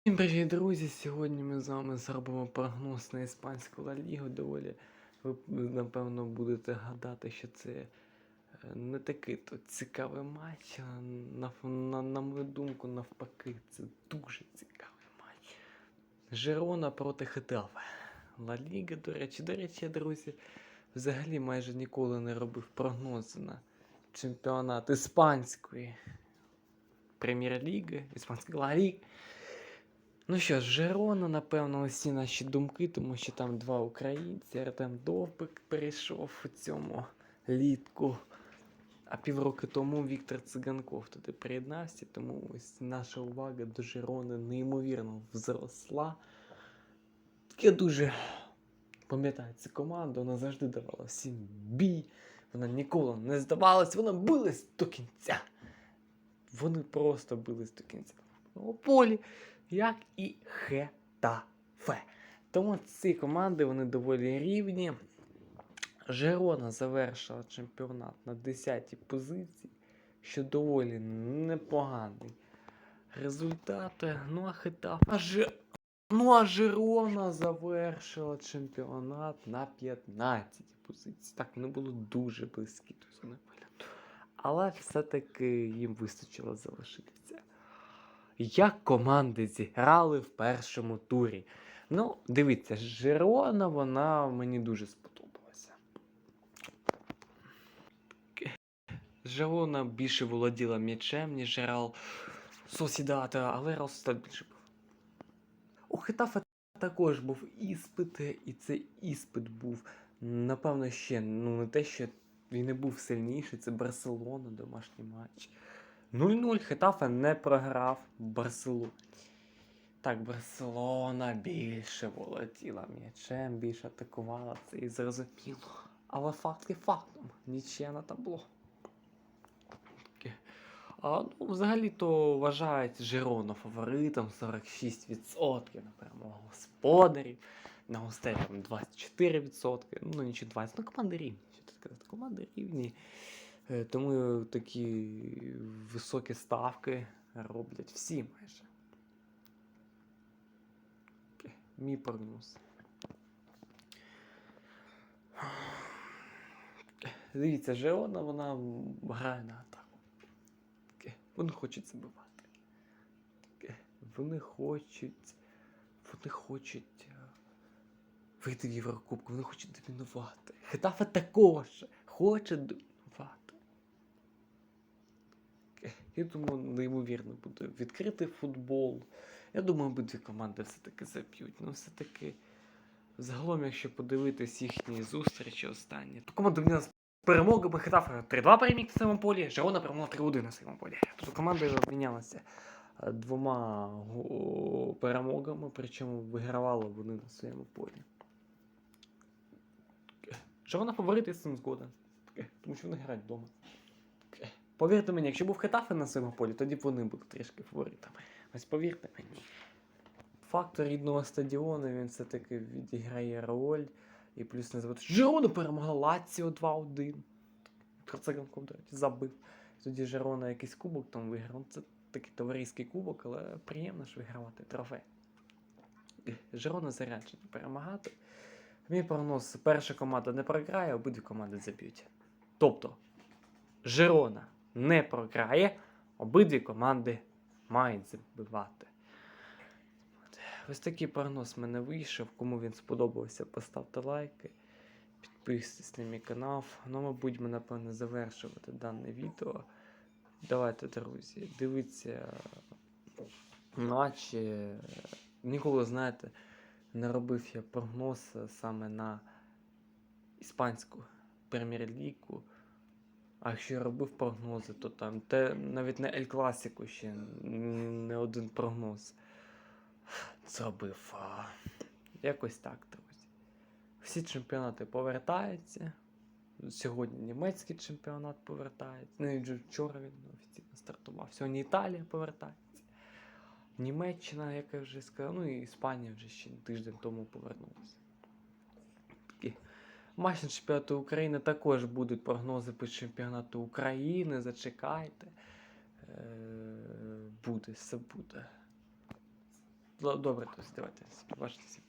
Всім привіт, друзі! Сьогодні ми з вами зробимо прогноз на іспанську Ла Лігу. Доволі ви напевно будете гадати, що це е, не такий то цікавий матч. На, на, на мою думку, навпаки, це дуже цікавий матч. Жерона проти Хетафе. Ла Ліга, до речі, до речі, друзі, взагалі майже ніколи не робив прогнози на чемпіонат іспанської прем'єр-ліги, іспанської Ла Ліги. Ну що Жерона, напевно, усі наші думки, тому що там два українці. Артем Довбик перейшов у цьому літку. А півроку тому Віктор Циганков туди приєднався, тому ось наша увага до Жерони неймовірно взросла. Я дуже пам'ятаю цю команду, вона завжди давала всім бій. Вона ніколи не здавалась, вона билась до кінця. Вони просто бились до кінця. У полі як і Хетафе. Тому ці команди вони доволі рівні. Жерона завершила чемпіонат на 10-й позиції, що доволі непоганий результат. Ну а. А Ну а Жерона завершила чемпіонат на 15-й позиції. Так, вони були дуже близькі до зони. Але все-таки їм вистачило залишитися як команди зіграли в першому турі. Ну, дивіться, Жирона, вона мені дуже сподобалася. Жирона більше володіла м'ячем, ніж Реал Сосідата, але Реал Сосідат більше був. У Хетафа також був іспит, і цей іспит був, напевно, ще ну, не те, що він не був сильніший, це Барселона, домашній матч. 0-0 Хетафе не програв Барселоні. Так, Барселона більше володіла м'ячем, більше атакувала це і зрозуміло. Але факт є фактом. Нічия на табло. А, ну, взагалі-то вважають Жирона фаворитом 46% на перемогу господарів. На гостей там 24%. Ну, нічого 20%. Ну, команди рівні. Що ти сказати? Команди рівні. Е, Тому такі високі ставки роблять всі майже. Мій прогноз. Дивіться, Жеона, вона грає на атаку. Вони хочуть забивати. Вони хочуть. Вони хочуть е, вийти в Єврокубку, вони хочуть домінувати. Хетафе також хоче домінувати. Я думаю, неймовірно буде відкритий футбол. Я думаю, обидві команди все-таки заб'ють. Ну, все-таки, загалом, якщо подивитись їхні зустрічі останні, то команда в нас перемогами Хетафа 3-2 переміг на своєму полі, Жерона перемогла 3-1 на своєму полі. Тобто команди обмінялися е, двома перемогами, причому вигравали вони на своєму полі. Жерона фаворит, я з цим згоден. Тому що вони грають вдома. Повірте мені, якщо був Хетафе на своєму полі, тоді б вони були трішки фаворитами. Ось повірте мені. Фактор рідного стадіону він все-таки відіграє роль. І плюс не забути. Жерона перемогла Лаціо 2-1. Циганков, до речі, забив. Тоді Жерона якийсь кубок там виграв. Ну, Це такий товариський кубок, але приємно ж вигравати трофей. Жерона заряджена перемагати. Мій прогноз: перша команда не програє, обидві команди заб'ють. Тобто, Жерона не програє, обидві команди мають забивати. Ось такий прогноз в мене вийшов. Кому він сподобався, поставте лайки, підписуйтесь на мій канал. Ну, мабуть, ми, напевно, завершувати дане відео. Давайте, друзі, дивіться матчі. Ніколи, знаєте, не робив я прогноз саме на іспанську прем'єр-лігу. А якщо я робив прогнози, то там те навіть на Ель Класіку ще не один прогноз зробив. А, Якось так, друзі. Всі чемпіонати повертаються. Сьогодні німецький чемпіонат повертається. Ну, і вчора він офіційно стартував. Сьогодні Італія повертається. Німеччина, як я вже сказав, ну і Іспанія вже ще тиждень тому повернулася. Матч на чемпіонату України також будуть прогнози по чемпіонату України. Зачекайте. Е, Буде, все буде. Добре, то давайте побачитися.